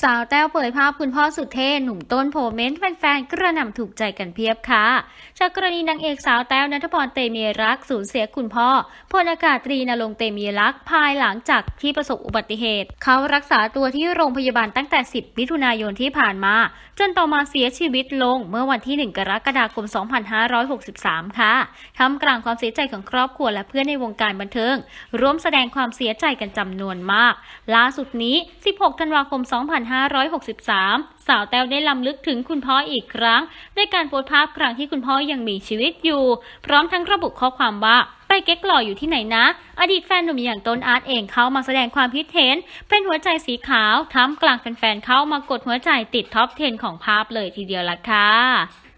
สาวแต้วเผยภาพคุณพ่อสุดเท่หนุ่มต้นโพเมนต์แฟนๆกระหน่ำถูกใจกันเพียบค่ะ จากกรณีนางเอกสาวแต้วนัทพรเตมีรักสูญเสียคุณพ่อพลอากาศตรีนรงค์เตมีรักภายหลังจากที่ประสบอุบัติเหตุ เขารักษาตัวที่โรงพยาบาลตั้งแต่ 10 มิถุนายนที่ผ่านมา จนต่อมาเสียชีวิตลงเมื่อวันที่ 1 กรกฎาคม 2563 ค่ะท่ามกลางความเสียใจของครอบครัวและเพื่อนในวงการบันเทิงร่วมแสดงความเสียใจกันจำนวนมาก ล่าสุดนี้ 16 ธันวาคม2563 สาวแต้วได้ลำลึกถึงคุณพ่ออีกครั้งด้วยการโพสต์ภาพครั้งที่คุณพ่อยังมีชีวิตอยู่ พร้อมทั้งระบุข้อความว่าไปเก๊กหล่ออยู่ที่ไหนนะ อดีตแฟนหนุ่มอย่างต้นอาร์ตเองเข้ามาแสดงความคิดเห็น เป็นหัวใจสีขาวท่ามกลางแฟนๆเข้ามากดหัวใจติดท็อป 10 ของภาพเลยทีเดียวล่ะค่ะ